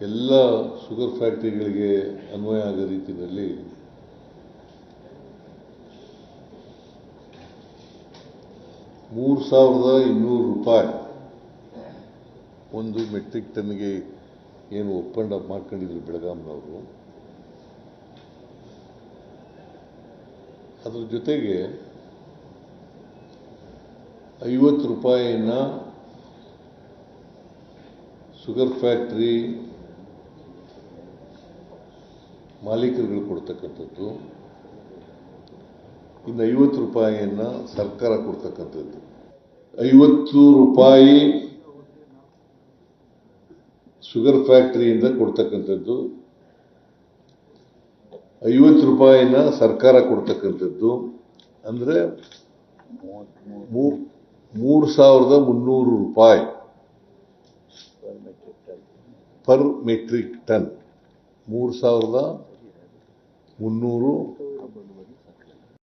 ಎಲ್ಲ ಶುಗರ್ ಫ್ಯಾಕ್ಟರಿಗಳಿಗೆ ಅನ್ವಯ ಆಗೋ ರೀತಿಯಲ್ಲಿ ಮೂರು ಸಾವಿರದ ಇನ್ನೂರು ರೂಪಾಯಿ ಒಂದು ಮೆಟ್ರಿಕ್ ಟನ್ಗೆ ಏನು ಒಪ್ಪಂದ ಮಾಡ್ಕೊಂಡಿದ್ರು ಬೆಳಗಾಂನವರು. ಅದ್ರ ಜೊತೆಗೆ ಐವತ್ತು ರೂಪಾಯಿನ ಶುಗರ್ ಫ್ಯಾಕ್ಟ್ರಿ ಮಾಲೀಕರುಗಳು ಕೊಡ್ತಕ್ಕಂಥದ್ದು, ಇನ್ನು ಐವತ್ತು ರೂಪಾಯಿಯನ್ನು ಸರ್ಕಾರ ಕೊಡ್ತಕ್ಕಂಥದ್ದು. ಐವತ್ತು ರೂಪಾಯಿ ಶುಗರ್ ಫ್ಯಾಕ್ಟರಿಯಿಂದ ಕೊಡ್ತಕ್ಕಂಥದ್ದು, ಐವತ್ತು ರೂಪಾಯಿನ ಸರ್ಕಾರ ಕೊಡ್ತಕ್ಕಂಥದ್ದು, ಅಂದರೆ ಮೂರು ಸಾವಿರದ ಮುನ್ನೂರು ರೂಪಾಯಿ. ಪರ್ ಮೆಟ್ರಿಕ್ ಟನ್ ಮೂರು ಸಾವಿರದ ಮುನ್ನೂರು